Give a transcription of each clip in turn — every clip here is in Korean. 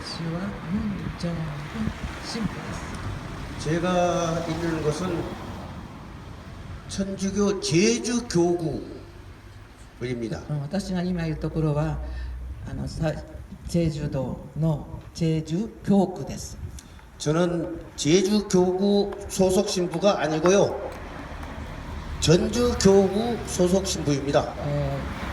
私はムン・ジョンフン神父です 제가 있는 곳은 천주교 제주교구입니다. 私が今いるところはあのさチェジュ道のチェジュ教区です 저는 제주교구 소속 신부가 아니고요. 전주교구 소속 신부입니다. えー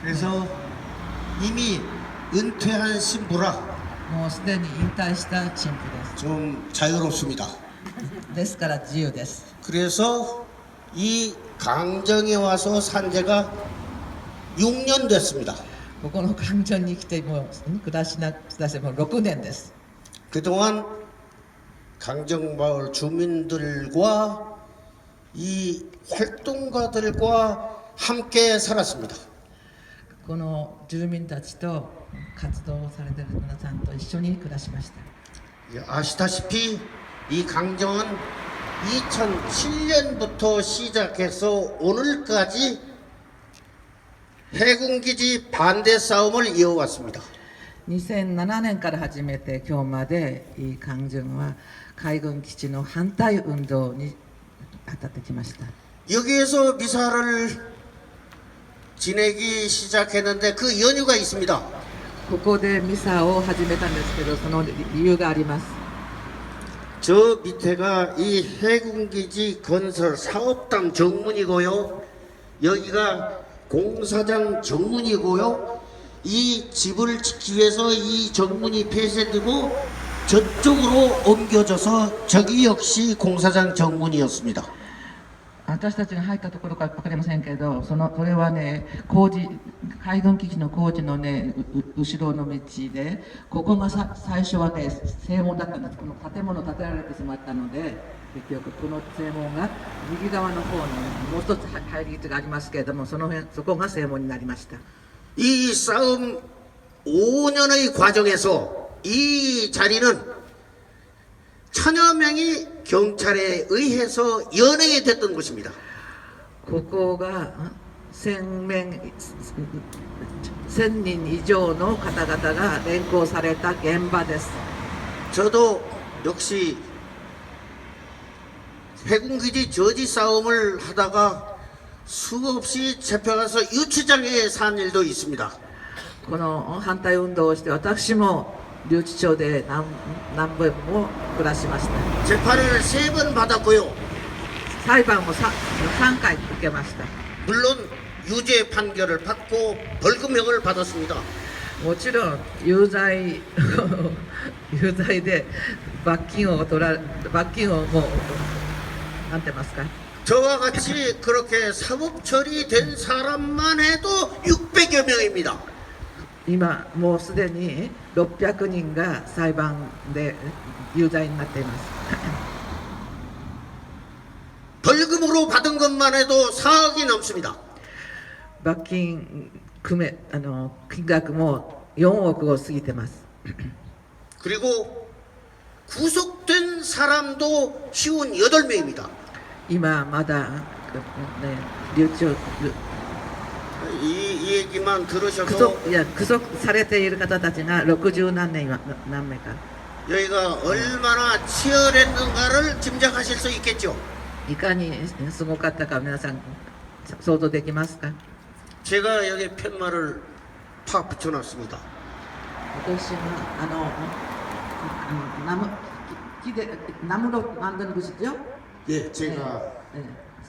그래서 이미 은퇴한 신부라 もうすでに引退した神父で 좀 자유롭습니다. すですから自由です 그래서 이 강정에 와서 산 지가 6년 됐습니다. ここの環境に来てもう暮らしな暮らしてもう6年です 그동안 강정마을 주민들과 이 활동가들과 함께 살았습니다. この住民たちと活動をされている皆さんと一緒に暮らしました 예, 아시다시피 이 강정은 2007년부터 시작해서 오늘까지 해군기지 반대 싸움을 이어왔습니다. 2007年から始めて今日までいい関順は海軍基地の反対運動に当たってきました 여기에서 미사를 지내기 시작했는데 그 연유가 있습니다. ここでミサを始めたんですけどその理由があります 저 밑에가 이 해군기지 건설 사업당 정문이고요. 여기가 공사장 정문이고요. 이 집을 짓기 위해서 이 정문이 폐쇄되고 저쪽으로 옮겨져서 저기 역시 공사장 정문이었습니다. 私たちが入ったところか分かりませんけどそのそれはね工事海軍基地の工事のねうう後ろの道でここがさ最初はね正門だったんですこの建物建てられてしまったので結局この正門が右側の方のもう一つは入り口がありますけれどもその辺そこが正門になりました 이 싸움 5년의 과정에서 이 자리는 천여 명이 경찰에 의해서 연행이 됐던 곳입니다. ここがあ千名千人以上の方々が連行された現場です 저도 역시 해군기지 저지 싸움을 하다가 수없이 잡혀가서 유치장에 산 일도 있습니다. この反対運動をして私も 留置場で何何分も暮らしました 재판을 세 번 받았고요. 裁判も 3, 3回受けました 물론 유죄 판결을 받고 벌금형을 받았습니다. もちろん有罪有罪で罰金を取ら罰金をもうなんて言いますか 저와 같이 그렇게 사법 처리된 사람만 해도 600여 명입니다. 今もうすでに600人が裁判で有罪になっています 벌금으로 받은 것만 해도 4억이 넘습니다. 罰金組めあの金額も4億を過ぎてます 그리고 구속된 사람도 58명입니다. 今まだ、ね、留 置を 이, 이 얘기만 苦 들으셔도 足いや苦足されている方たちが60何年今何名か 여기가 얼마나 치열했는가를 짐작하실 수 있겠죠. いかにすごかったか皆さん想像できますか 제가 여기 팻말을 팍 붙여놨습니다. 私があのあのナム木でナムロ만드는곳이죠 예, 제가 ええ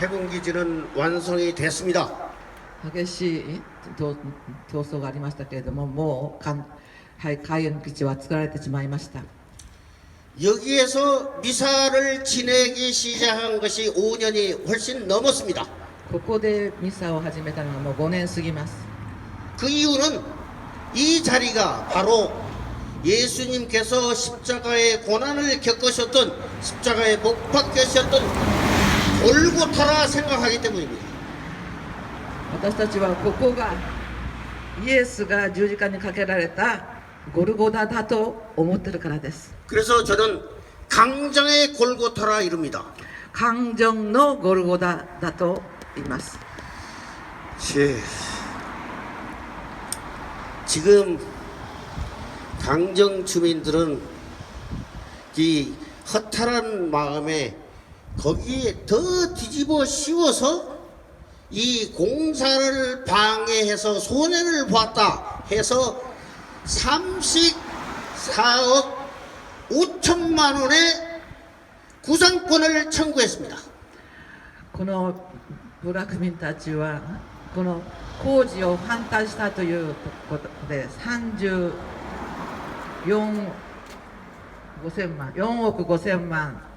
해군기지는 완성이 됐습니다. 激しい闘闘争がありましたけれども、もうかん、はい、海軍基地は作られてしまいました。 여기에서 미사를 지내기 시작한 것이 5년이 훨씬 넘었습니다. ここでミサを始めたのがもう5年過ぎます。 그 이유는 이 자리가 바로 예수님께서 십자가의 고난을 겪으셨던 십자가에 못 박히셨던 골고타라 생각하기 때문입니다. 私たちはここがイエスが十字架にかけられたゴルゴダだと思ってるからです。 그래서 저는 강정의 골고타라 이릅니다. 感情のゴルゴダだと言います。 예. 지금 강정 주민들은 이 허탈한 마음에 거기에 더 뒤집어 씌워서 이 공사를 방해해서 손해를 보았다 해서 34억 5천만 원의 구상권을 청구했습니다. この部落民たちはこの工事を反対したということで34 5000万4億5000万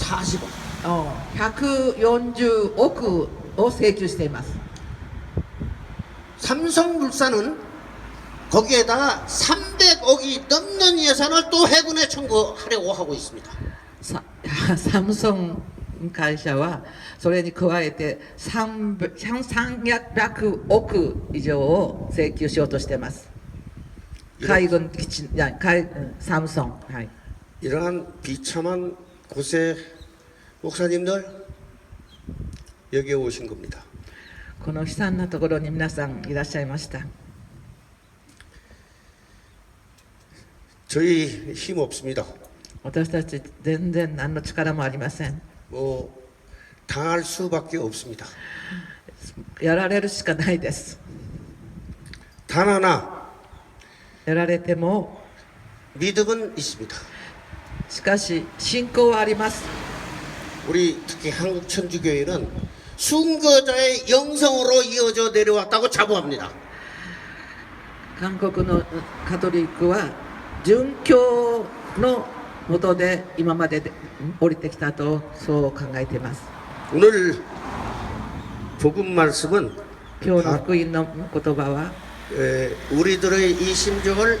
140억. 어, 140億を請求しています 삼성물산은 거기에다가 300억이 넘는 예산을 또 해군에 청구하려고 하고 있습니다. さサムソン会社はそれに加えて300 300億以上を請求しようとしています海軍基地いや海サムソンはい 이러한 비참한 곳에 목사님들 여기에 오신 겁니다. この悲惨なところに皆さんいらっしゃいました 저희 힘 없습니다. 私たち全然何の力もありません 뭐 당할 수밖에 없습니다. やられるしかないです 단 하나 やられても 믿음은 있습니다. しかし信仰はあります 우리 특히 한국 천주교회는 순거자의 영성으로 이어져 내려왔다고 자부합니다. 韓国のカトリックは殉教のもとで今までで降りてきたとそう考えています 오늘 복음 말씀은 今日の福音の言葉は 에, 우리들의 이 심정을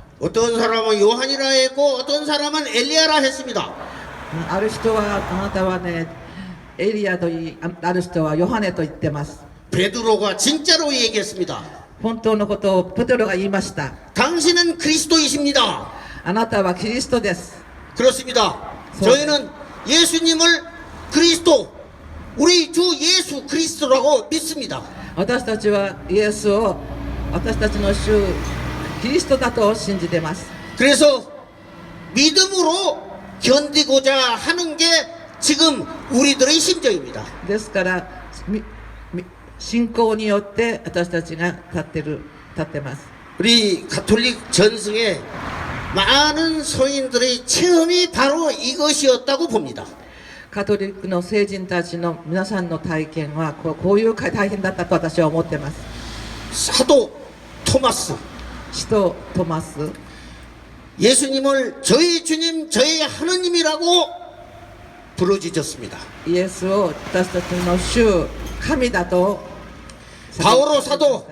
어떤 사람은 요한이라 했고 어떤 사람은 엘리야라 했습니다. ある人はあなたはねエリアと言いあある人はヨハネと言ってます 베드로가 진짜로 얘기했습니다. 本当のことをペテロが言いました 당신은 그리스도이십니다. あなたはキリストです 그렇습니다. 소- 저희는 예수님을 그리스도, 우리 주 예수 그리스도라고 믿습니다. 私たちはイエスを私たちの主 キリストだと信じてます 그래서 믿음으로 견디고자 하는 게 지금 우리들의 심정입니다. ですからみみ信仰によって私たちが立ってる立ってます 우리 가톨릭 전승에 많은 소인들의 체험이 바로 이것이었다고 봅니다. カトリックの聖人たちの皆さんの体験はこうこういう大変だったと私は思ってます 사도 토마스, 使徒トマス 예수님을 저희 주님, 저희 하느님이라고 부르짖었습니다. イエスを私たちの主神だと 바오로 사도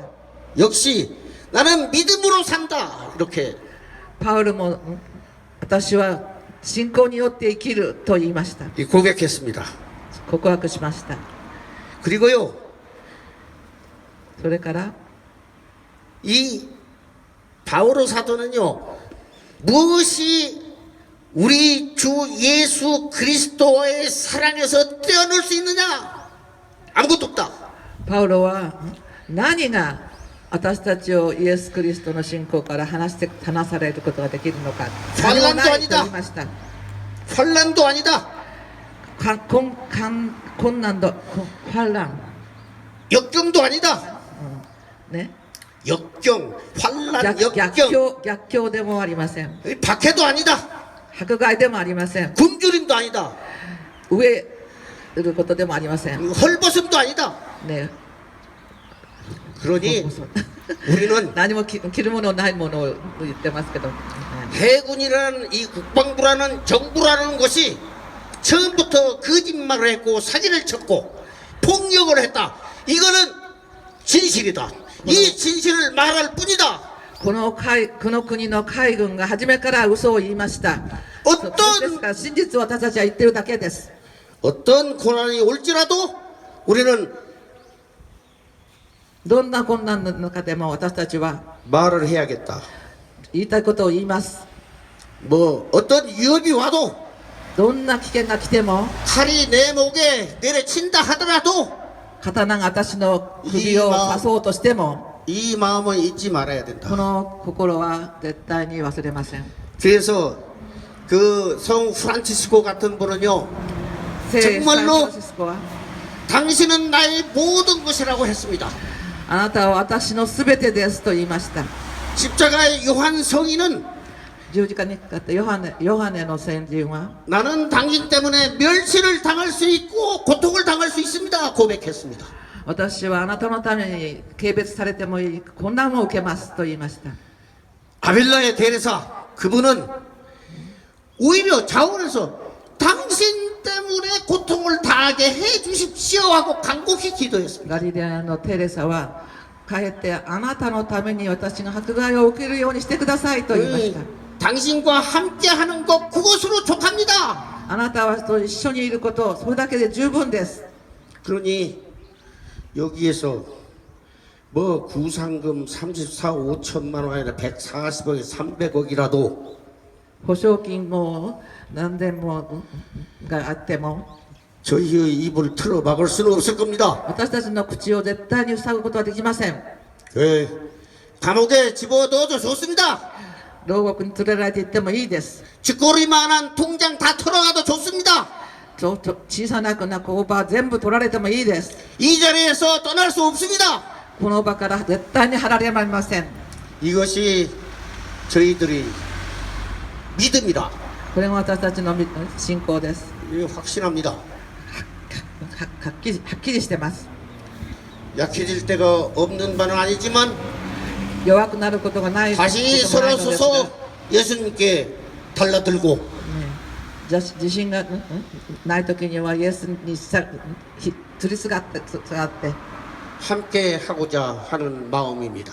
역시 나는 믿음으로 산다 이렇게 パウルもん私は信仰によって生きると言いました 이 고백했습니다. 告白しました 그리고요 それから 이 바오로 사도는요 무엇이 우리 주 예수 그리스도의 사랑에서 떼어놓을 수 있느냐 아무것도 없다. パウロは何が私たちをイエス・クリストの信仰から離して離されることができるのか何もないと言いました 환란도 아니다. か困困困難度こ反乱、 역경도 아니다. うんね 역경, 환란, 逆逆 역경. 境逆境でもありません 박해도 아니다. 迫害でもありません 굶주림도 아니다. 飢えることでもありません 헐벗음도 아니다. ね 그러니 우리는 何も着着るものないものを言ってますけど、はい 해군이라는 이 국방부라는 정부라는 것이 처음부터 거짓말을 했고 사기를 쳤고 폭력을 했다. 이거는 진실이다. 이 진실을 말할 뿐이다. この海この国の海軍が初めから嘘を言いました。おっとそそれですから真実を私たちは言ってるだけです。 어떤 고난이 올지라도 우리는 どんな困難の中でも私たちは 말을 해야겠다. 言いたいことを言います。 뭐 어떤 위협이 와도 どんな危険が来ても 칼이 내 목에 내려친다 하더라도 刀が私の首を刺そうとしても 이 마음은 잊지 말아야 こ 된다. の心は絶対に忘れません。 그래서 그 성 프란치스코 같은 분은요 聖サン 정말로 フランシスコは 당신은 나의 모든 것이라고 했습니다. あなたは私のすべてですと言いました。 십자가의 요한 성인은 十字架にかかったヨハネヨハネの先人は 나는 당신 때문에 멸시를 당할 수 있고 고통을 당할 수 있습니다. 고백했습니다. 私はあなたのために軽蔑されてもいいこんなもん受けますと言いました。 아빌라의 대리사 그분은 오히려 자원해서 당신 때문에 고통을 당하게 해 주십시오 하고 간곡히 기도했습니다. ガリレアのテレサは帰ってあなたのために私が迫害を受けるようにしてくださいと言いました 음, 당신과 함께 하는 것 그것으로 족합니다. あなたはと一緒にいることそれだけで十分です 그러니 여기에서 뭐 구상금 34, 5천만 원 아니라 140억에 300억이라도 保証金も何でもがあっても 저희의 입을 틀어 막을 수는 없을 겁니다. 私たちの口を絶対に塞ぐことはできません 예, 감옥에 집어넣어도 좋습니다. 너하고는 들어라지 때문에 이 됐어. 쥐꼬리만한 통장 다 털어가도 좋습니다. 저, 저 지산하거나 고바 전부 돌아래 때문에 이 됐어. 이 자리에서 떠날 수 없습니다. 군오바가라 늦다니 하라리 말마센. 이것이 저희들이 믿음이다. 그래 와타타치 놈이 신고 됐어. 이 확신합니다. 각, 각, 각기, 각기 시대 맞 약해질 데가 없는 바는 아니지만 弱くなることがないこともない 다시 のですが 서로서서 예수님께 달라들고 ねじゃ自信がんんない時にはイエスにさひ吊りすがってすがって 함께 하고자 하는 마음입니다.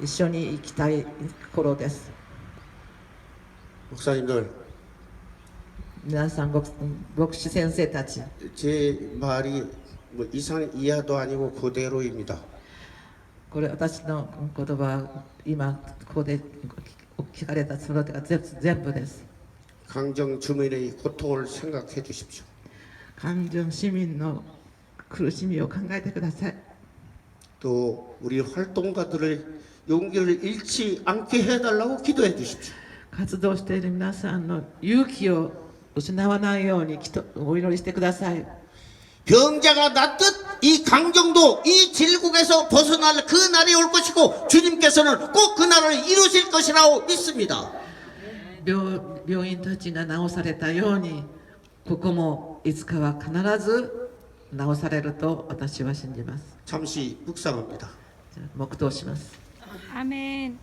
一緒に生きたい頃です 목사님들 皆さん牧牧師先生たち 제 말이 뭐 이상 이하도 아니고 그대로입니다. これ私の言葉は今ここで聞かれたそのが全部全部です 강정 주민의 고통을 생각해 주십시오. 感情市民の苦しみを考えてください 또 우리 활동가들의 용기를 잃지 않게 해달라고 기도해 주십시오. 活動している皆さんの勇気を失わないようにきとお祈りしてください 병자가 낫듯 이 강정도 이 질국에서 벗어날 그 날이 올 것이고 주님께서는 꼭 그 날을 이루실 것이라고 믿습니다. 病病院たちが治されたようにここもいつかは必ず治されると私は信じます 잠시 묵상합니다. じゃあ黙祷します 아멘.